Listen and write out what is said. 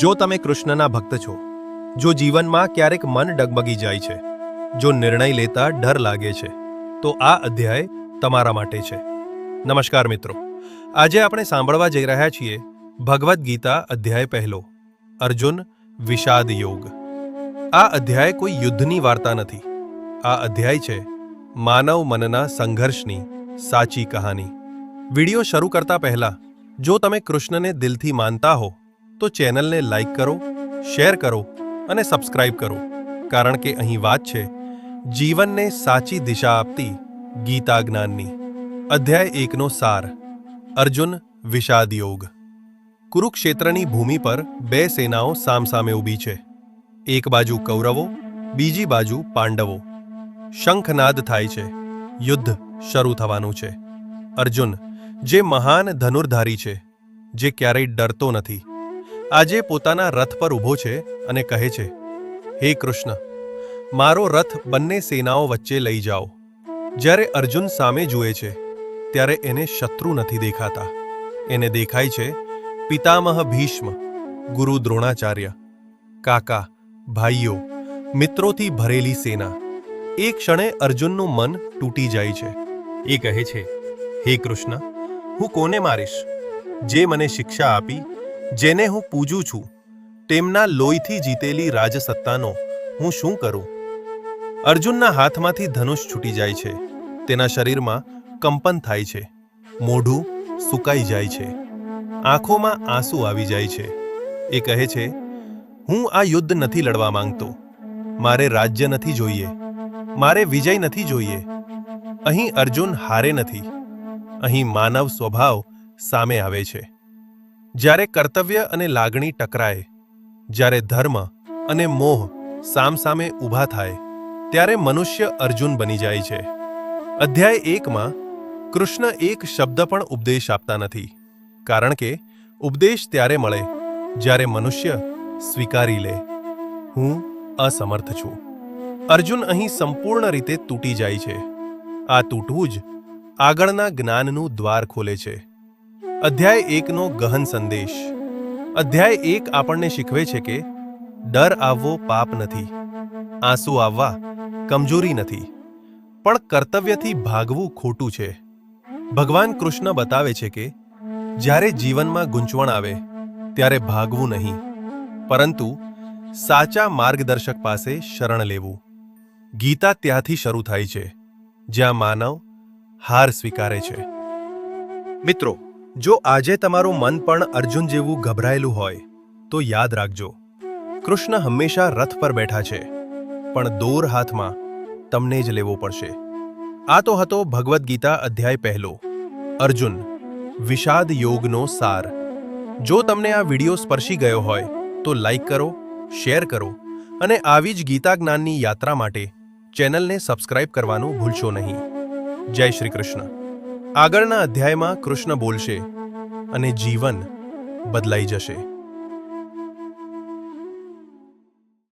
જો તમે કૃષ્ણના ભક્ત છો, જો જીવનમાં ક્યારેક મન ડગમગી જાય છે, જો નિર્ણય લેતા ડર લાગે છે, તો આ અધ્યાય તમારા માટે છે. નમસ્કાર મિત્રો. આજે આપણે સાંભળવા જઈ રહ્યા છીએ ભગવદ્ ગીતા અધ્યાય પહેલો, અર્જુન વિષાદ યોગ. આ અધ્યાય કોઈ યુદ્ધની વાર્તા નથી. આ અધ્યાય છે માનવ મનના સંઘર્ષની સાચી કહાની. વિડિયો શરૂ કરતા પહેલા, જો તમે કૃષ્ણને દિલથી માનતા હો તો ચેનલને લાઈક કરો, શેર કરો અને સબસ્ક્રાઇબ કરો. કારણ કે અહીં વાત છે, જીવનને સાચી દિશા આપતી ગીતા જ્ઞાનની. અધ્યાય એકનો સાર, અર્જુન વિષાદ યોગ કુરુક્ષેત્રની ભૂમિ પર બે સેનાઓ સામસામે ઊભી છે. એક બાજુ કૌરવો, બીજી બાજુ પાંડવો. શંખનાદ થાય છે, યુદ્ધ શરૂ થવાનું છે. અર્જુન, જે મહાન ધનુર્ધારી છે, જે ક્યારેય ડરતો નથી. આજે પોતાના રથ પર ઊભો છે અને કહે છે, હે કૃષ્ણ, મારો રથ બંને સેનાઓ વચ્ચે લઈ જાઓ. જ્યારે અર્જુન સામે જુએ છે, ત્યારે એને શત્રુ નથી દેખાતા. એને દેખાય છે, પિતામહ ભીષ્મ, ગુરુ દ્રોણાચાર્ય, કાકા, ભાઈઓ, મિત્રોથી ભરેલી સેના. એ ક્ષણે અર્જુનનું મન તૂટી જાય છે. એ કહે છે, હે કૃષ્ણ, હું કોને મારીશ? જે મને શિક્ષા આપી જેને હું પૂજું છું, તેમના લોહીથી જીતેલી રાજસત્તાનો હું શું કરું? અર્જુનના હાથમાંથી ધનુષ છૂટી જાય છે. તેના શરીરમાં કંપન થાય છે. મોઢું સુકાઈ જાય છે. આંખોમાં આંસુ આવી જાય છે. એ કહે છે, હું આ યુદ્ધ નથી લડવા માંગતો. મારે રાજ્ય નથી જોઈએ. મારે વિજય નથી જોઈએ. અહીં અર્જુન હારે નથી. અહીં માનવ સ્વભાવ સામે આવે છે. જ્યારે કર્તવ્ય અને લાગણી ટકરાય, જ્યારે ધર્મ અને મોહ સામસામે ઊભા થાય, ત્યારે મનુષ્ય અર્જુન બની જાય છે. અધ્યાય એકમાં કૃષ્ણ એક શબ્દ પણ ઉપદેશ આપતા નથી, કારણ કે ઉપદેશ ત્યારે મળે જ્યારે મનુષ્ય સ્વીકારી લે. હું અસમર્થ છું. અર્જુન અહીં સંપૂર્ણ રીતે તૂટી જાય છે. આ તૂટવું જ આગળના જ્ઞાનનું દ્વાર ખોલે છે. અધ્યાય એકનો ગહન સંદેશ. અધ્યાય એક આપણને શીખવે છે કે ડર આવવો પાપ નથી, આંસુ આવવા કમજોરી નથી, પણ કર્તવ્યથી ભાગવું ખોટું છે. ભગવાન કૃષ્ણ બતાવે છે કે જ્યારે જીવનમાં ગૂંચવણ આવે, ત્યારે ભાગવું નહીં, પરંતુ સાચા માર્ગદર્શક પાસે શરણ લેવું. ગીતા ત્યાંથી શરૂ થાય છે, જ્યાં માનવ હાર સ્વીકારે છે. મિત્રો જો આજે તમારું મન પણ અર્જુન જેવું ગભરાયેલું હોય, તો યાદ રાખજો. કૃષ્ણ હંમેશા રથ પર બેઠા છે, પણ દોર હાથમાં તમને જ લેવો પડશે. આ તો હતો ભગવદ્ ગીતા અધ્યાય પહેલો. અર્જુન, વિષાદ યોગનો સાર. જો તમને આ વીડિયો સ્પર્શી ગયો હોય, તો લાઈક કરો, શેર કરો, અને આવી જ ગીતા જ્ઞાનની યાત્રા માટે ચેનલને સબસ્ક્રાઇબ કરવાનું ભૂલશો નહીં. જય શ્રી કૃષ્ણ. આગળના અધ્યાયમાં કૃષ્ણ બોલશે અને જીવન બદલાઈ જશે.